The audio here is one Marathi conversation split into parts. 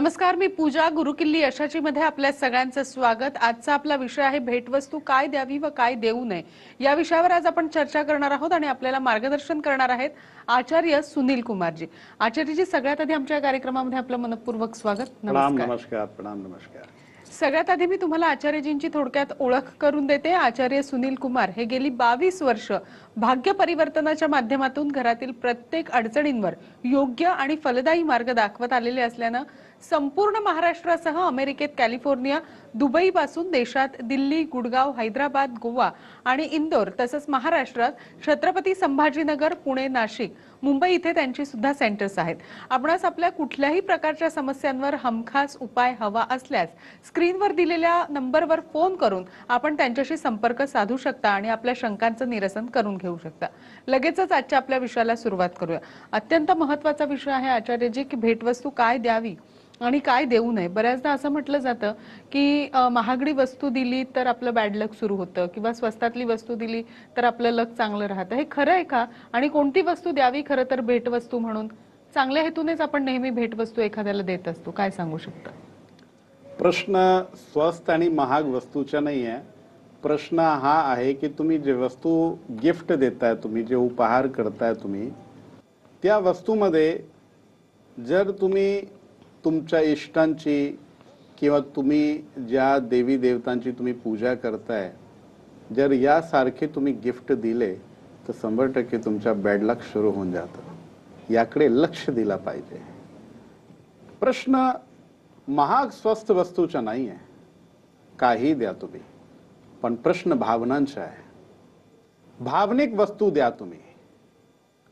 नमस्कार मी पूजा गुरुकिल्ली यशाची मध्ये आपल्या सगळ्यांचं स्वागत. आजचा आपला विषय आहे भेटवस्तू काय द्यावी व काय देऊ नये. या विषयावर आज आपण चर्चा करणार आहोत आणि आपल्याला मार्गदर्शन करणार आहेत आचार्य सुनील कुमारजी. आचार्यजी सगळ्यात आधी आमच्या कार्यक्रमामध्ये आपलं मनपूर्वक स्वागत. नमस्कार प्रणाम नमस्कार. सगळ्यात आधी मी तुम्हाला आचार्यजींची थोडक्यात ओळख करून देते. आचार्य सुनील कुमार हे गेली बावीस वर्ष भाग्य परिवर्तनाच्या माध्यमातून घरातील प्रत्येक अडचणींवर योग्य आणि फलदायी मार्ग दाखवत आलेले असल्यानं संपूर्ण महाराष्ट्रासह अमेरिकेत कॅलिफोर्निया दुबई पासून देशात दिल्ली गुडगाव हैदराबाद गोवा आणि इंदोर तसंच महाराष्ट्रात छत्रपती संभाजीनगर पुणे नाशिक मुंबई इथे त्यांची सुद्धा सेंटर्स आहेत. आपणास आपल्या कुठल्याही प्रकारच्या समस्यांवर हमखास उपाय हवा असल्यास स्क्रीनवर दिलेल्या नंबरवर फोन करून आपण त्यांच्याशी संपर्क साधू शकता आणि आपल्या शंकांचं निरसन करून घेऊ शकता. लगेचच आजच्या आपल्या विषयाला सुरुवात करूया. अत्यंत महत्त्वाचा विषय आहे आचार्यजी की भेटवस्तू काय द्यावी? आणि काय देऊ नये. बऱ्याचदा असं म्हटलं जातं की महागडी वस्तू दिली तर आपलं बॅड लक सुरू होतं किंवा स्वस्तातली वस्तू दिली तर आपलं लक चांगलं राहतं. हे खरं आहे का? आणि कोणती वस्तू द्यावी खरं तर भेटवस्तू म्हणून? चांगल्या हेतूनेच आपण नेहमी भेटवस्तू एखाद्याला देत असतो. काय सांगू शकता? प्रश्न स्वस्त आणि महाग वस्तूचा नाही आहे. प्रश्न हा आहे की तुम्ही जे वस्तू गिफ्ट देताय तुम्ही जे उपहार करताय तुम्ही त्या वस्तूमध्ये जर तुम्ही तुमच्या इष्टांची किंवा तुम्ही ज्या देवी देवतांची तुम्ही पूजा करताय जर यासारखे तुम्ही गिफ्ट दिले तर शंभर टक्के तुमच्या बॅड लक सुरू होऊन जातं. याकडे लक्ष दिला पाहिजे. प्रश्न महाग स्वस्त वस्तूचा नाही आहे काही द्या तुम्ही. पण प्रश्न भावनांचा आहे. भावनिक वस्तू द्या तुम्ही.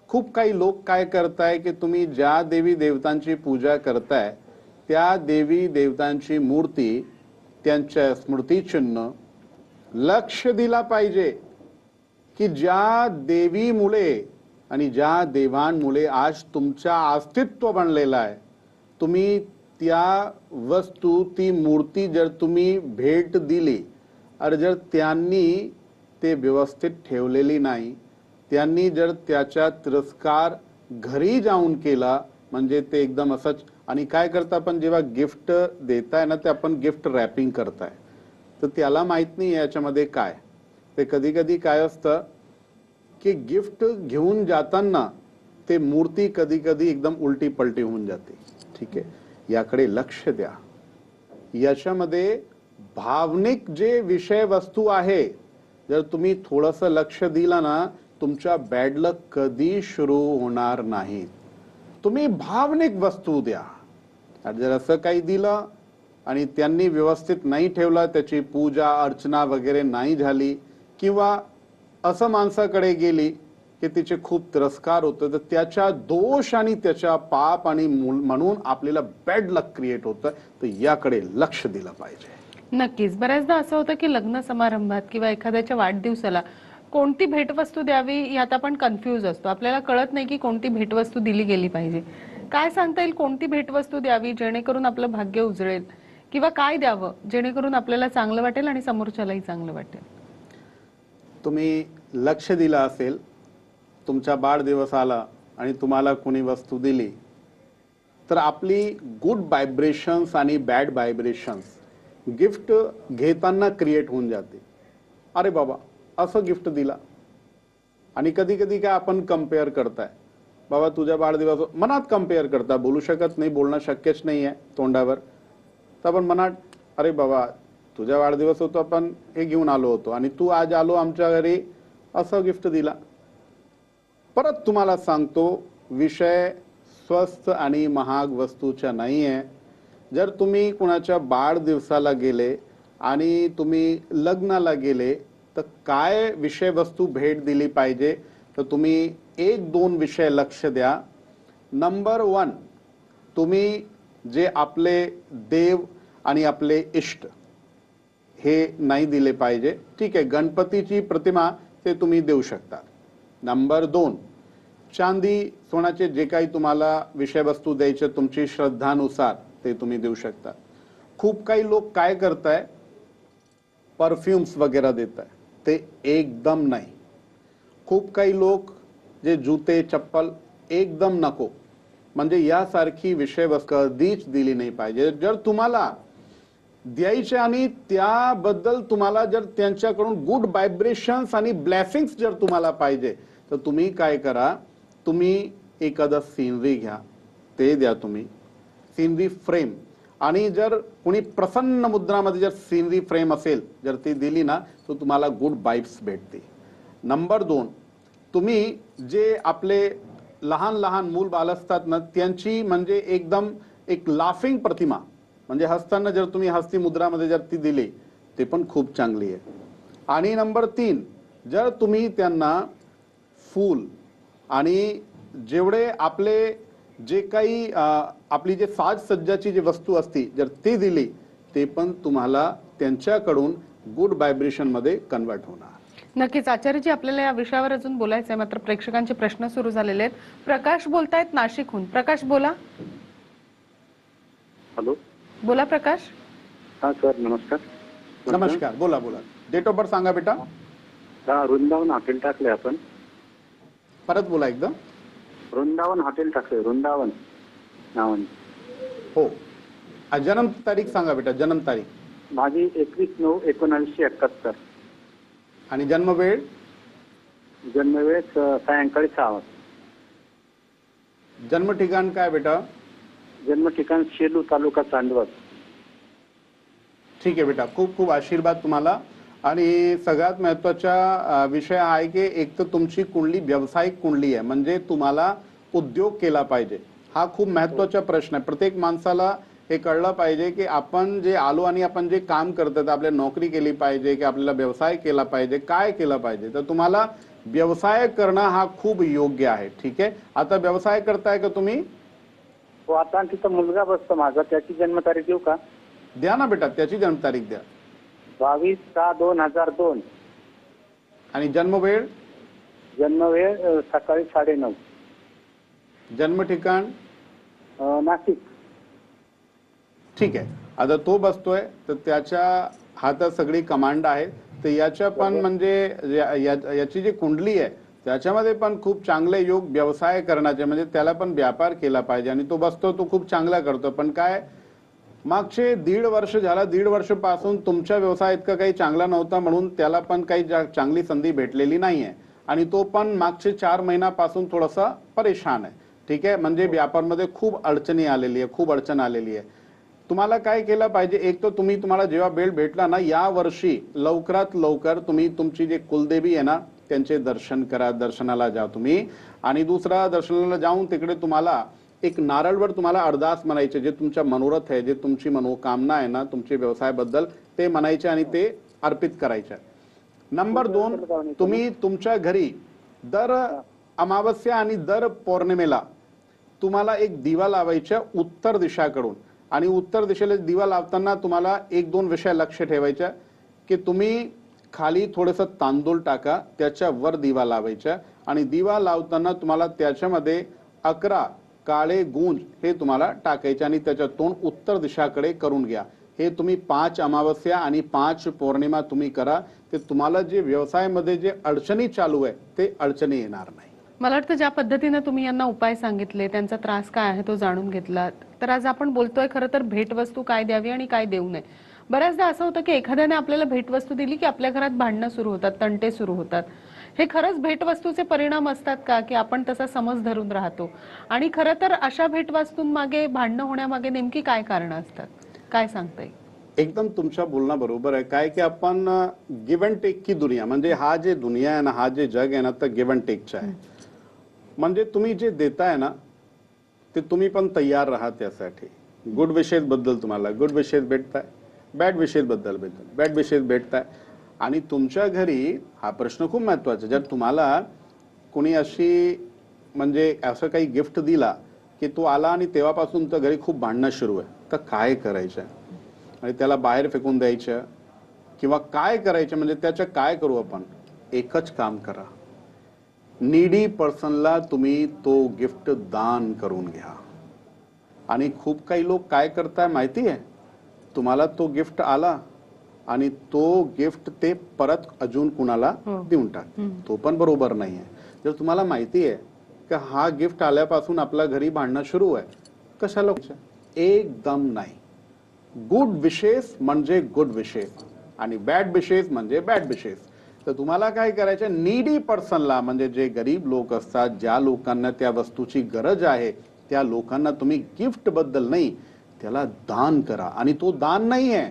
खूप काही लोक काय करताय की तुम्ही ज्या देवी देवतांची पूजा करताय त्या देवी देवतांची मूर्ती त्यांच्या स्मृतिचिन्ह लक्ष दिला पाहिजे की ज्या देवीमुळे आणि ज्या देवांमुळे आज तुमच्या अस्तित्व बनलेलं आहे. तुम्ही त्या वस्तू ती मूर्ती जर तुम्ही भेट दिली आणि जर त्यांनी ते व्यवस्थित ठेवलेली नाही त्यांनी जर त्याचा तिरस्कार घरी जाऊन केला म्हणजे ते एकदम असंच आणि काय करता आपण जेव्हा गिफ्ट देताय ना ते आपण गिफ्ट रॅपिंग करताय. तर त्याला माहीत नाही याच्यामध्ये काय. ते कधी कधी काय असतं की गिफ्ट घेऊन जाताना ते मूर्ती कधी कधी एकदम उलटी पलटी होऊन जाते. ठीक आहे? याकडे लक्ष द्या. याच्यामध्ये भावनिक जे विषय वस्तू आहे जर तुम्ही थोडस लक्ष दिलं ना तुमच्या बॅडलक कधी सुरू होणार नाहीत तुम्ही भावनिक वस्तू द्या. आणि जर असं काही दिलं आणि त्यांनी व्यवस्थित नाही ठेवलं त्याची पूजा अर्चना वगैरे नाही झाली किंवा असं माणसाकडे गेली की तिचे खूप तिरस्कार होतो तर त्याच्या दोष आणि त्याच्या पाप आणि मूल- म्हणून आपल्याला बॅड लक क्रिएट होतं तर याकडे लक्ष दिलं पाहिजे. नक्कीच. बऱ्याचदा असं होतं की लग्न समारंभात किंवा एखाद्याच्या वाढदिवसाला कोणती भेटवस्तू द्यावी यात आपण कन्फ्यूज असतो. आपल्याला कळत नाही की कोणती भेटवस्तू दिली गेली पाहिजे. काय सांगता येईल कोणती भेटवस्तू द्यावी जेणेकरून आपलं भाग्य उजळेल? किंवा काय द्यावं जेणेकरून आपल्याला चांगलं वाटेल आणि समोरच्यालाही चांगलं वाटेल? तुम्ही लक्ष दिलं असेल तुमचा बाळदिवस आला आणि तुम्हाला कोणी वस्तू दिली तर आपली गुड व्हायब्रेशन्स आणि बॅड व्हायब्रेशन्स गिफ्ट घेताना क्रिएट होऊन जाते. अरे बाबा असं गिफ्ट दिला. आणि कधी कधी काय आपण कंपेअर करताय. बाबा तुझ्या वाढदिवस मनात कंपेअर करता. बोलू शकत नाही बोलणं शक्यच नाही आहे तोंडावर. तर आपण मनात अरे बाबा तुझ्या वाढदिवस होतो आपण हे घेऊन आलो होतो. आणि तू आज आलो आमच्या घरी असं गिफ्ट दिला. परत तुम्हाला सांगतो विषय स्वस्त आणि महाग वस्तूच्या नाही आहे जर तुम्ही कुणाच्या बाळदिवसाला गेले आणि तुम्ही लग्नाला गेले तर काय विषय वस्तू भेट दिली पाहिजे? तर तुम्ही एक दोन विषय लक्ष द्या. नंबर वन तुम्ही जे आपले देव आणि आपले इष्ट हे नाही दिले पाहिजे. ठीक आहे गणपतीची प्रतिमा ते तुम्ही देऊ शकता. नंबर दोन चांदी सोन्याचे जे काही तुम्हाला विषयवस्तू द्यायचे तुमची श्रद्धानुसार ते तुम्ही देऊ शकता. खूप काही लोक काय करताय? परफ्युम्स वगैरे देत आहे ते एकदम नाही. खूप काही लोक जे जुते चप्पल एकदम नको. म्हणजे यासारखी विषयवस्तू कधीच दिली नाही पाहिजे. जर तुम्हाला द्यायचे आणि त्याबद्दल तुम्हाला जर त्यांच्याकडून गुड व्हायब्रेशन्स आणि ब्लेसिंग्स जर तुम्हाला पाहिजे तर तुम्ही काय करा? तुम्ही एखादं सीनरी घ्या. ते द्या तुम्ही. सीनरी फ्रेम आणि जर कुणी प्रसन्न मुद्रामध्ये जर सीनरी फ्रेम असेल जर ती दिली ना तर तुम्हाला गुड बाईब्स भेटते नंबर दोन तुम्ही जे आपले लहान लहान मूल बाल असतात ना त्यांची म्हणजे एकदम एक लाफिंग प्रतिमा. म्हणजे हसताना जर तुम्ही हस्ती मुद्रामध्ये जर ती दिली ते पण खूप चांगली आहे. आणि नंबर तीन जर तुम्ही त्यांना फूल आणि जेवढे आपले जे काही आपली जे साज सज्जाची जी वस्तू असती जर ती दिली ते पण तुम्हाला त्यांच्याकडून गुड व्हायब्रेशनमध्ये कन्वर्ट होणार. नक्कीच. आचार्यजी आपल्याला या विषयावर अजून बोलायचं आहे मात्र प्रेक्षकांचे प्रश्न सुरू झालेले आहेत. प्रकाश बोलतायत नाशिकहून. प्रकाश बोला. हॅलो. बोला प्रकाश. हा सर नमस्कार. नमस्कार. बोला बोला. डेट ऑफ बर्थ सांगा बेटा. हा वृंदावन हॉटेल टाकले आपण. परत बोला एकदम वृंदावन हॉटेल टाकले वृंदावन नावाने. हो. आ, जन्म तारीख सांगा बेटा जन्म तारीख. माझी एकवीस नऊ एकोणावीसशे एकाहत्तर. आणि जन्म वेळ? सायंकाळी सहा वाजता. जन्म ठिकाण काय बेटा? जन्म ठिकाण शेलू तालुका चांदवड. ठीक आहे बेटा खूप खूप आशीर्वाद तुम्हाला. आणि सगळ्यात महत्त्वाचा विषय आहे की एक तर तुमची कुंडली व्यावसायिक कुंडली आहे म्हणजे तुम्हाला उद्योग केला पाहिजे. हा खूप महत्त्वाचा प्रश्न आहे. प्रत्येक माणसाला हे कळलं पाहिजे की आपण जे आलो आणि आपण जे काम करतात आपल्या नोकरी केली पाहिजे की आपल्याला व्यवसाय केला पाहिजे काय केलं पाहिजे तर तुम्हाला व्यवसाय करणं हा खूप योग्य आहे. ठीक आहे? आता व्यवसाय करताय का तुम्ही? हो आता तिथं मुलगा बसतो माझा. त्याची जन्मतारीख देऊ का? द्या ना बेटा त्याची जन्मतारीख द्या. बावीस सहा दोन हजार दोन. आणि जन्म वेळ जन्मवेळ अ, सकाळी साडेनऊ. जन्म ठिकाण? अ, नाशिक. ठीक आहे. आता तो बसतोय तर त्याच्या हातात सगळी कमांड आहे. तर याच्या पण म्हणजे या- या- याची जी कुंडली आहे त्याच्यामध्ये पण खूप चांगले योग व्यवसाय करण्याचे म्हणजे त्याला पण व्यापार केला पाहिजे. आणि तो बसतो तो खूप चांगला करतो. पण काय मागचे दीड वर्ष झाला दीड वर्षापासून तुमच्या व्यवसाय इतका काही चांगला नव्हता म्हणून त्याला पण काही चांगली संधी भेटलेली नाहीये. आणि तो पण मागचे चार महिन्यापासून थोडासा परेशान आहे. ठीक आहे? म्हणजे व्यापारमध्ये खूप अडचणी आलेली आहे खूप अडचण आलेली आहे. तुम्हाला काय केलं पाहिजे? एक तर तुम्ही तुम्हाला जेव्हा बेल भेटला ना या वर्षी लवकरात लवकर तुम्ही तुमची जे कुलदेवी आहे ना त्यांचे दर्शन करा दर्शनाला जा तुम्ही. आणि दुसरा दर्शनाला जाऊन तिकडे तुम्हाला एक नारळवर तुम्हाला अरदास म्हणायचे जे तुमच्या मनोरथ आहे जे तुमची मनोकामना आहे ना तुमच्या व्यवसायाबद्दल ते म्हणायचे आणि ते अर्पित करायचे. नंबर दोन तुम्ही तुमच्या घरी दर अमावस्या आणि दर पौर्णिमेला तुम्हाला एक दिवा लावायचा उत्तर दिशाकडून. आणि उत्तर दिशेला दिवा लावताना तुम्हाला एक दोन विषय लक्ष ठेवायच्या की तुम्ही खाली थोडंसं तांदूळ टाका त्याच्या वर दिवा लावायचा आणि दिवा लावताना तुम्हाला त्याच्यामध्ये अकरा काळे गुंज हे तुम्हाला टाकायचे आणि त्याच्या तोंड उत्तर दिशाकडे करून घ्या. हे तुम्ही पाच अमावस्या आणि पाच पौर्णिमा तुम्ही करा. ते तुम्हाला जे व्यवसायामध्ये जे अडचणी चालू आहे ते अडचणी येणार नाही. मला वाटतं ज्या पद्धतीने तुम्ही यांना उपाय सांगितले त्यांचा त्रास काय आहे तो जाणून घेतला तर आज आपण बोलतोय खरं तर भेटवस्तू काय द्यावी आणि काय देऊ नये. बऱ्याचदा असं होतं की एखाद्याने आपल्याला भेटवस्तू दिली की आपल्या घरात भांडणं सुरू होतात तंटे सुरू होतात. हे खरंच भेटवस्तूचे परिणाम असतात का? की आपण तसा समज धरून राहतो. आणि खरं तर अशा भेटवस्तूंमागे भांडणं होण्यामागे नेमकी काय कारणं असतात? काय सांगता येईल एकदम तुमच्या बोलणं बरोबर आहे. काय की आपण गिव्ह अँड टेक की दुनिया म्हणजे हा जे दुनिया आहे ना हा जे जग आहे ना तर गिव्ह अँड टेकचं आहे. म्हणजे तुम्ही जे देताय ना ते तुम्ही पण तयार राहा त्यासाठी. गुड विशेषबद्दल तुम्हाला. गुड विशेष भेटताय. बॅड विशेषबद्दल भेटतात बॅड विशेष भेटताय. आणि तुमच्या घरी हा प्रश्न खूप महत्त्वाचा जर तुम्हाला कोणी अशी म्हणजे असं काही गिफ्ट दिला की तो आला आणि तेव्हापासून तर घरी खूप भांडणं सुरू आहे तर काय करायचं? आणि त्याला बाहेर फेकून द्यायचं किंवा काय करायचं? म्हणजे त्याचं काय करू आपण? एकच काम करा. नीडी पर्सनला तुम्ही तो गिफ्ट दान करून घ्या. आणि खूप काही लोक काय करताय माहिती आहे तुम्हाला तो गिफ्ट आला आणि तो गिफ्ट ते परत अजून कुणाला हो. देऊन टाक. तो पण बरोबर नाही आहे जर तुम्हाला माहिती आहे की हा गिफ्ट आल्यापासून आपल्या घरी भांडणं सुरू आहे कशाला एकदम नाही. गुड विशेष म्हणजे गुड विशेष आणि बॅड विशेष म्हणजे बॅड विशेष तर तुम्हाला काय करायचं नीडी पर्सनला म्हणजे जे गरीब लोक असतात ज्या लोकांना त्या वस्तूची गरज आहे त्या लोकांना तुम्ही गिफ्टबद्दल नाही त्याला दान करा. आणि तो दान नाही आहे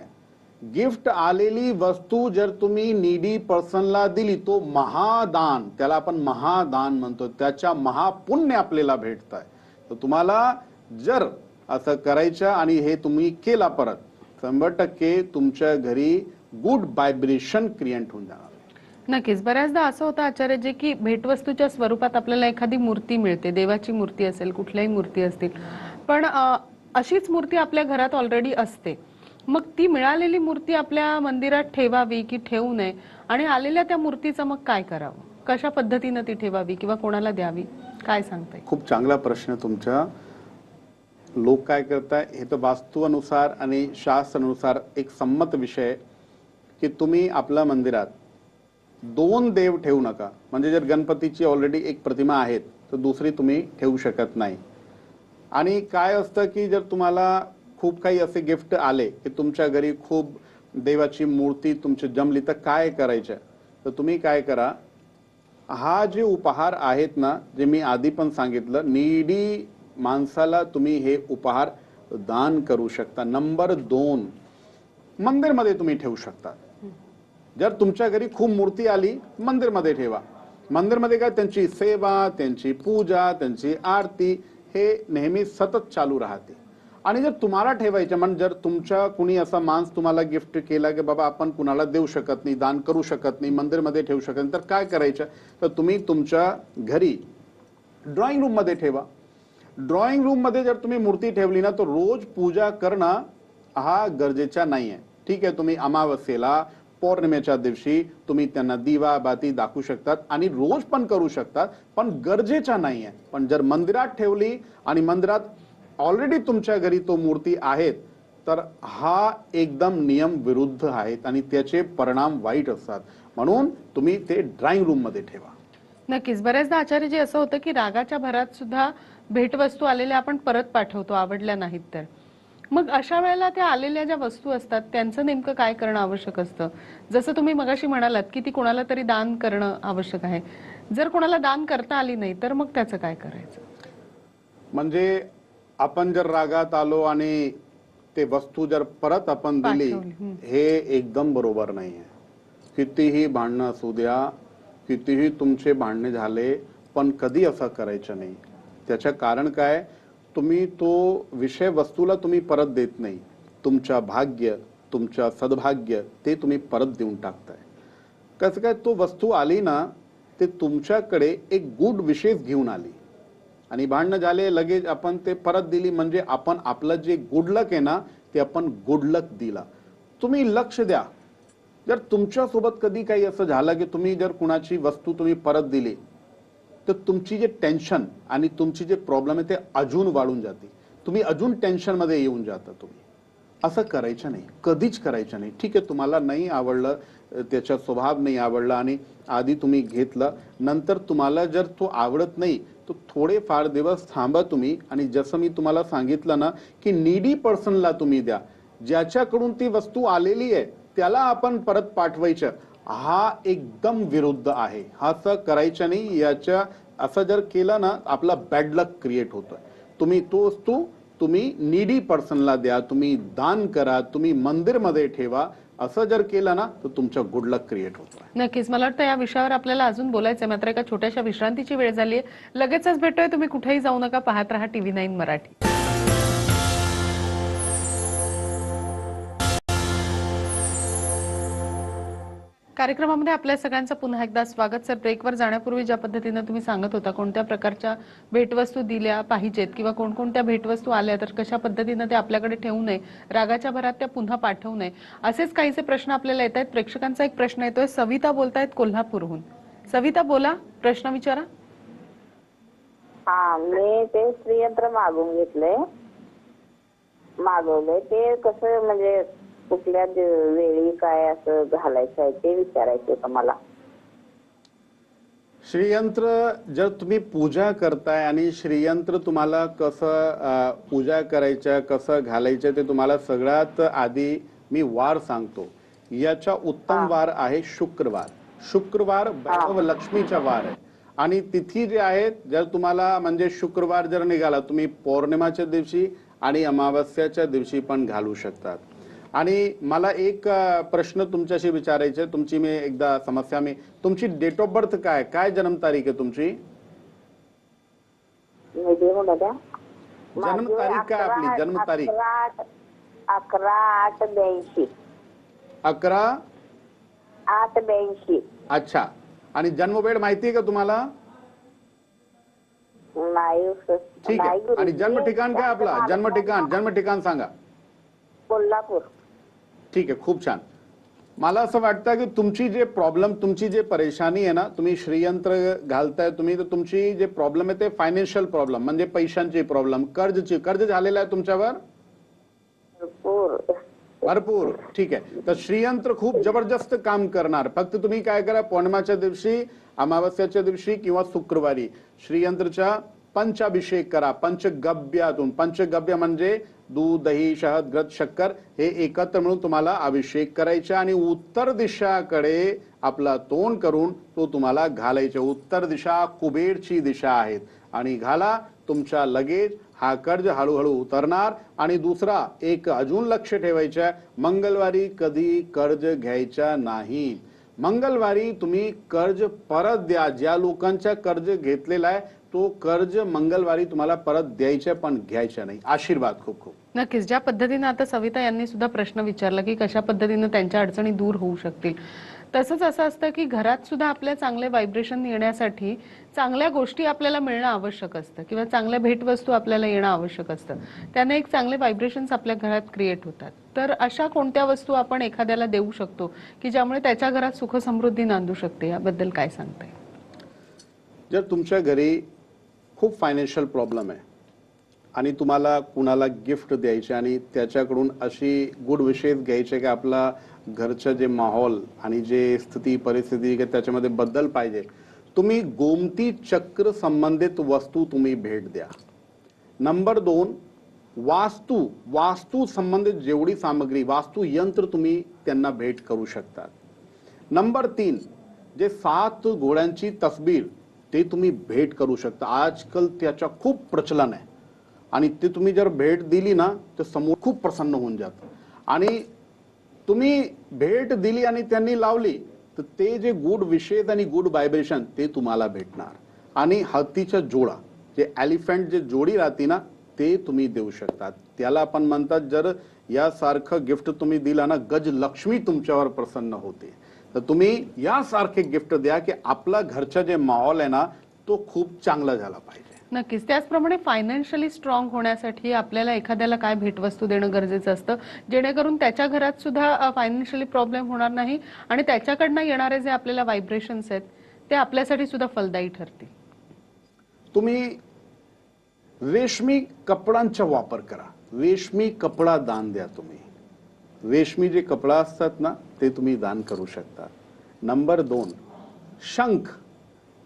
गिफ्ट आलेली वस्तू जर तुम्ही निडी पर्सनला दिली तो महादान त्याला आपण महादान म्हणतो. त्याच्या महापुण्य आपल्याला भेटत आहे तर तुम्हाला जर असं करायचं आणि हे तुम्ही केला परत शंभर टक्के तुमच्या घरी गुड व्हायब्रेशन क्रिएट होऊन जाणार. नक्कीच. बऱ्याचदा असं होतं आचार्य जे की भेटवस्तूच्या स्वरूपात आपल्याला एखादी मूर्ती मिळते देवाची मूर्ती असेल कुठल्याही मूर्ती असतील. पण अशीच मूर्ती आपल्या घरात ऑलरेडी असते. मग ती मिळालेली मूर्ती आपल्या मंदिरात ठेवावी की ठेवू नये? आणि आलेल्या त्या मूर्तीचं मग काय करावं? कशा पद्धतीनं ती ठेवावी किंवा कोणाला द्यावी? काय सांगताय? खूप चांगला प्रश्न तुमचा. लोक काय करताय? हे तर वास्तूअनुसार आणि शास्त्रानुसार एक संमत विषय की तुम्ही आपल्या मंदिरात दोन देव ठेवू नका. म्हणजे जर गणपतीची ऑलरेडी एक प्रतिमा आहेत तर दुसरी तुम्ही ठेवू शकत नाही. आणि काय असतं की जर तुम्हाला खूप काही असे गिफ्ट आले की तुमच्या घरी खूप देवाची मूर्ती तुमची जमली. तर काय करायचं? तर तुम्ही काय करा? हा जे उपहार आहेत ना जे मी आधी पण सांगितलं नीडी माणसाला तुम्ही हे उपहार दान करू शकता. नंबर दोन मंदिरमध्ये तुम्ही ठेवू शकता. जर तुमच्या घरी खूप मूर्ती आली मंदिरमध्ये ठेवा. मंदिरमध्ये काय? त्यांची सेवा त्यांची पूजा त्यांची आरती हे नेहमी सतत चालू राहते. आणि जर तुम्हाला ठेवायचं म्हणजे जर तुमच्या कुणी असा मांस तुम्हाला गिफ्ट केला की बाबा आपण कुणाला देऊ शकत नाही दान करू शकत नाही मंदिरमध्ये ठेवू शकत नाही तर काय करायचं? तर तुम्ही तुमच्या घरी ड्रॉइंग रूममध्ये ठेवा. ड्रॉइंग रूममध्ये जर तुम्ही मूर्ती ठेवली ना तर रोज पूजा करणं हा गरजेचा नाही आहे ठीक आहे तुम्ही अमावस्येला पौर्णिमेच्या दिवशी तुम्ही त्यांना दिवा बाती दाखवू शकतात आणि रोज पण करू शकतात पण गरजेचा नाही आहे पण जर मंदिरात ठेवली आणि मंदिरात ऑलरेडी तुमच्या घरी तो मूर्ती आहेत तर हा एकदम नियम विरुद्ध आहेत आणि त्याचे परिणाम वाईट असतात. म्हणून तुम्ही ते ड्रॉइंग रूममध्ये ठेवा. नक्कीच. बऱ्याचदा आचार्यजी असं होतं की रागाच्या भरात सुद्धा भेटवस्तू आलेल्या आपण परत पाठवतो आवडल्या नाहीत तर. मग अशा वेळेला त्या आलेल्या ज्या वस्तू असतात त्यांचं नेमकं काय करणं आवश्यक असतं? जसं तुम्ही मगाशी म्हणालात की ती कोणाला तरी दान करणं आवश्यक आहे. जर कोणाला दान करता आली नाही तर मग त्याचं काय करायचं? म्हणजे आपण जर रागात आलो आणि ते वस्तू जर परत आपण दिली. हे एकदम बरोबर नाही आहे कितीही भांडणं असू द्या कितीही तुमचे भांडणे झाले पण कधी असं करायचं नाही. त्याचं कारण काय? तुम्ही तो विषय वस्तूला तुम्ही परत देत नाही. तुमच्या भाग्य तुमच्या सद्भाग्य ते तुम्ही परत देऊन टाकताय. कसं काय तो वस्तू आली ना ते तुमच्याकडे एक गुड विशेष घेऊन आली. आणि भांडणं झाले लगेच आपण ते परत दिली. म्हणजे आपण आपलं जे गुडलक आहे ना ते आपण गुडलक दिला. तुम्ही लक्ष द्या. जर तुमच्यासोबत कधी काही असं झालं की तुम्ही जर कुणाची वस्तू तुम्ही परत दिली तर तुमची जे टेन्शन आणि तुमची जे प्रॉब्लेम आहे ते अजून वाढून जाते. तुम्ही अजून टेन्शनमध्ये येऊन जाता तुम्ही. असं करायचं नाही. कधीच करायचं नाही. ठीक आहे तुम्हाला नाही आवडलं त्याचा स्वभाव नाही आवडला आणि आधी तुम्ही घेतलं. नंतर तुम्हाला जर तो आवडत नाही तर थोडे फार दिवस थांबा तुम्ही आणि जसं मी तुम्हाला सांगितलं ना की नीडी पर्सनला तुम्ही द्या. ज्याच्याकडून ती वस्तू आलेली आहे त्याला आपण परत पाठवायचं. हा एकदम विरुद्ध आहे. हा असं करायचं नाही. याच्या असं जर केलं ना आपला बॅड लक क्रिएट होतोय. तुम्ही तो वस्तू तुम्ही निडी पर्सनला द्या. तुम्ही दान करा. तुम्ही मंदिरमध्ये ठेवा. असं जर केलं ना तर तुमचा गुड लक क्रिएट होतो नक्कीच. मला वाटतं या विषयावर आपल्याला अजून बोलायचं आहे मात्र एका छोट्याशा विश्रांतीची वेळ झाली आहे लगेचच भेटतोय तुम्ही कुठेही जाऊ नका. पाहत राहा टीव्ही नाईन मराठी. कार्यक्रमामध्ये आपल्या सगळ्यांचं पुन्हा एकदा स्वागत. सर ब्रेकवर जाण्यापूर्वी ज्या पद्धतीनं तुम्ही सांगत होता कोणत्या प्रकारच्या भेटवस्तू दिल्या पाहिजेत किंवा कोणकोणत्या भेटवस्तू आल्या तर कशा पद्धतीनं ते आपल्याकडे ठेवू नये रागाच्या भरात त्या पुन्हा पाठवू नये असेच काहीसे प्रश्न आपल्याला येत आहेत. प्रेक्षकांचा एक प्रश्न येतोय. सविता बोलतायत कोल्हापूरहून. सविता बोला. प्रश्न विचारा. हा मी ते श्रीयंत्र मागून घेतलंय. मागवलंय. ते कसं म्हणजे कुठल्या वेळी काय असं घालायचं आहे ते विचारायचं होतं मला. श्रीयंत्र जर तुम्ही पूजा करताय आणि श्रीयंत्र तुम्हाला कसं पूजा करायचं कसं घालायचं ते तुम्हाला सगळ्यात आधी मी वार सांगतो. याचा उत्तम वार आहे शुक्रवार. शुक्रवार वैभव लक्ष्मीचा वार आहे. आणि तिथी जे आहेत जर तुम्हाला म्हणजे शुक्रवार जर निघाला तुम्ही पौर्णिमाच्या दिवशी आणि अमावस्याच्या दिवशी पण घालू शकतात. आणि मला एक प्रश्न तुमच्याशी विचारायचे तुमची मी एकदा समस्या मी तुमची डेट ऑफ बर्थ काय? काय जन्मतारीख आहे तुमची? मी देऊ दादा. जन्मतारीख काय आपली? माझी जन्मतारीख? अकरा आठ ब्याऐंशी. अकरा आठ ब्याऐंशी. अच्छा. आणि जन्मवेळ माहिती आहे का तुम्हाला? ठीक आहे. आणि. जन्म ठिकाण काय आपला? जन्म ठिकाण जन्म ठिकाण सांगा. कोल्हापूर. ठीक आहे खूप छान. मला असं वाटतं की तुमची जे प्रॉब्लेम तुमची जे परेशानी आहे ना तुम्ही श्रीयंत्र घालताय तुम्ही तर तुमची जे प्रॉब्लेम आहे ते फायनान्शियल प्रॉब्लेम म्हणजे पैशांची प्रॉब्लेम कर्जची कर्ज झालेलं आहे तुमच्यावर? भरपूर ठीक आहे. तर श्रीयंत्र खूप जबरदस्त काम करणार. फक्त तुम्ही काय करा पौर्णिमाच्या दिवशी अमावस्याच्या दिवशी किंवा शुक्रवारी श्रीयंत्रच्या पंचाभिषेक करा पंचगव्यातून. पंचगव्य म्हणजे दूध दही शहद ग्रत शक्कर हे एकत्र मिळून तुम्हाला अभिषेक करायचे आणि उत्तर दिशाकडे आपला तोंड करून तो तुम्हाला घालायचा. उत्तर दिशा कुबेरची दिशा आहेत. आणि घाला तुमच्या लगेच हा कर्ज हळूहळू उतरणार. आणि दुसरा एक अजून लक्ष ठेवायचं आहे, मंगळवारी कधी कर्ज घ्यायचा नाही. मंगळवारी तुम्ही कर्ज परत द्या. ज्या लोकांच्या कर्ज घेतलेला आहे तो कर्ज मंगळवारी तुम्हाला परत द्यायचा पण घ्यायचा नाही. आशीर्वाद खूप खूप. नक्कीच. ज्या पद्धतीनं आता सविता यांनी सुद्धा प्रश्न विचारला की कशा पद्धतीनं त्यांच्या अडचणी दूर होऊ शकतील. तसंच असं असतं की घरात सुद्धा आपल्या चांगले व्हायब्रेशन येण्यासाठी चांगल्या गोष्टी आपल्याला मिळणं आवश्यक असतं किंवा चांगल्या भेटवस्तू आपल्याला येणं आवश्यक असतं. त्याने एक चांगले व्हायब्रेशन्स आपल्या घरात क्रिएट होतात. तर अशा कोणत्या वस्तू आपण एखाद्याला देऊ शकतो की ज्यामुळे त्याच्या घरात सुख समृद्धी नांदू शकते? याबद्दल काय सांगताय? जर तुमच्या घरी खूप फायनान्शियल प्रॉब्लेम आहे. आणि तुम्हाला कुणाला गिफ्ट द्यायचे आणि त्याच्याकडून अशी गुड विशेष घ्यायचे की आपला घरचं जे माहोल आणि जे स्थिती परिस्थिती की त्याच्यामध्ये बदल पाहिजे. तुम्ही गोमती चक्र संबंधित वस्तू तुम्ही भेट द्या. नंबर दोन वास्तू वास्तू संबंधित जेवढी सामग्री वास्तू यंत्र तुम्ही त्यांना भेट करू शकतात. नंबर तीन जे सात घोड्यांची तस्बीर ते तुम्ही भेट करू शकता. आजकाल त्याचा खूप प्रचलन आहे. आणि ते तुम्ही जर भेट दिली ना तर समोर खूप प्रसन्न होऊन जातं. आणि तुम्ही भेट दिली आणि त्यांनी लावली तर ते जे गुड विशेष आणि गुड व्हायब्रेशन ते तुम्हाला भेटणार. आणि हत्तीच्या जोडा जे एलिफंट जे जोडी राहते ना ते तुम्ही देऊ शकतात. त्याला आपण म्हणतात जर यासारखं गिफ्ट तुम्ही दिला ना गज लक्ष्मी तुमच्यावर प्रसन्न होते. तर तुम्ही यासारखे गिफ्ट द्या की आपला घरचा जे माहोल आहे ना तो खूप चांगला झाला पाहिजे. नक्कीच. त्याचप्रमाणे फायनान्शियली स्ट्रॉंग होण्यासाठी आपल्याला एखाद्याला काय भेटवस्तू देणं गरजेचं असतं जेणेकरून त्याच्या घरात सुद्धा फायनान्शियली प्रॉब्लेम होणार नाही आणि त्याच्याकडनं येणारे जे आपल्याला व्हायब्रेशन्स आहेत ते आपल्यासाठी सुद्धा फलदायी ठरतील. तुम्ही रेशमी कपड्यांचा वापर करा. रेशमी कपडा दान द्या तुम्ही. रेशमी जे कपडा असतात ना ते तुम्ही दान करू शकता. नंबर दोन शंख.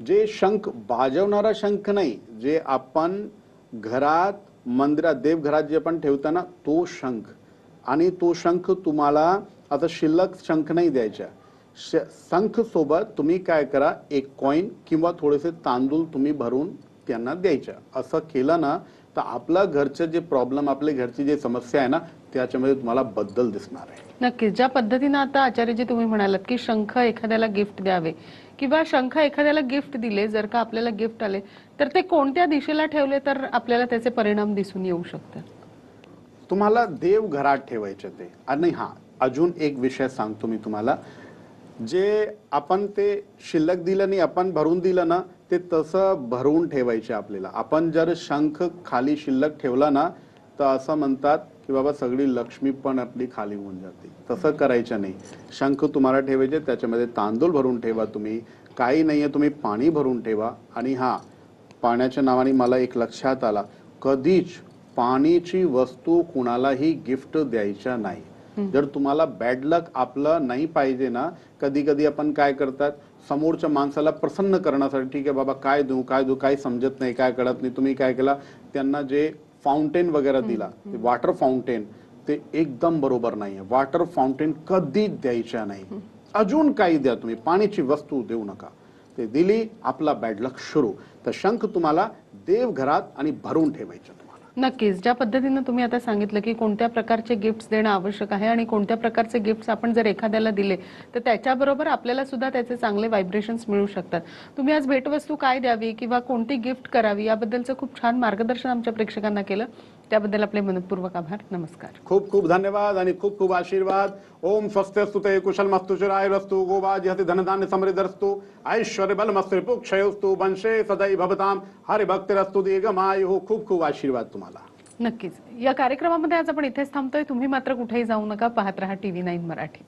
जे शंख बाजवणारा शंख नाही जे आपण घरात मंदिरात देवघरात जे आपण ठेवता ना तो शंख. आणि तो शंख तुम्हाला आता शिल्लक शंख नाही द्यायचा श- शंख सोबत तुम्ही काय करा एक कॉईन किंवा थोडेसे तांदूळ तुम्ही भरून त्यांना द्यायच्या. असं केलं ना तर आपलं घरचं जे प्रॉब्लेम आपल्या घरची जे समस्या आहे ना त्याच्यामध्ये तुम्हाला बदल दिसणार आहे. नक्कीच. ज्या पद्धतीनं आता आचार्यजी तुम्ही म्हणालात की शंख एखाद्याला गिफ्ट द्यावे किंवा शंख एखाद्याला गिफ्ट दिले जर का आपल्याला गिफ्ट आले तर ते कोणत्या दिशेला ठेवले तर आपल्याला त्याचे परिणाम दिसून येऊ शकतात? तुम्हाला देव घरात ठेवायचे ते. आणि हा अजून एक विषय सांगतो मी तुम्हाला. जे आपण ते शिल्लक दिलं नाही आपण भरून दिलं ना ते तसं भरून ठेवायचे आपल्याला. आपण जर शंख खाली शिल्लक ठेवला ना तर असं म्हणतात की बाबा सगळी लक्ष्मी पण आपली खाली होऊन जाते. तसं करायचं नाही. शंख तुम्हाला ठेवायचे त्याच्यामध्ये तांदूळ भरून ठेवा तुम्ही. काही नाहीये तुम्ही पाणी भरून ठेवा. आणि हा पाण्याच्या नावाने मला एक लक्षात आला. कधीच पाण्याची वस्तू कुणालाही गिफ्ट द्यायच्या नाही. जर तुम्हाला बॅड लक आपलं नाही पाहिजे ना कधी कधी आपण काय करतात? समोरच्या माणसाला प्रसन्न करण्यासाठी ठीक आहे बाबा काय देऊ काय देऊ काय समजत नाही काय कळत नाही. तुम्ही काय केला? त्यांना जे फाउंटेन वगैरे दिला. ते वॉटर फाउंटेन ते एकदम बरोबर नाही आहे वॉटर फाउंटेन कधीच द्यायच्या नाही. अजून काही द्या तुम्ही. पाण्याची वस्तू देऊ नका. ते दिली आपला बॅड लक सुरू. तर शंख तुम्हाला देवघरात आणि भरून ठेवायचं. नक्कीच. ज्या पद्धतीनं तुम्ही आता सांगितलं की कोणत्या प्रकारचे गिफ्ट्स देणं आवश्यक आहे आणि कोणत्या प्रकारचे गिफ्ट्स आपण जर एखाद्याला दिले तर त्याच्याबरोबर आपल्याला सुद्धा त्याचे चांगले व्हायब्रेशन्स मिळू शकतात. तुम्ही आज भेटवस्तू काय द्यावी किंवा कोणती गिफ्ट करावी याबद्दलचं खूप छान मार्गदर्शन आमच्या प्रेक्षकांना केलं. त्याबद्दल आपले मनपूर्वक आभार. नमस्कार. खूप खूप धन्यवाद आणि खूप खूप आशीर्वाद. ओम स्वस्त्यस्तु ते कुशल मस्तु चिरायरस्तु गोवाज हति धनधान्य समृद्धस्तु ऐश्वर्य बल मस्तु क्षयस्तु वंशे सदै भवताम हरि भक्तिरस्तु दीर्घमायु. खूप खूप आशीर्वाद तुम्हाला. नक्कीच. या कार्यक्रमामध्ये आज आपण इथेच थांबतोय. तुम्ही मात्र कुठेही जाऊ नका. पाहत रहा टीव्ही नाईन मराठी.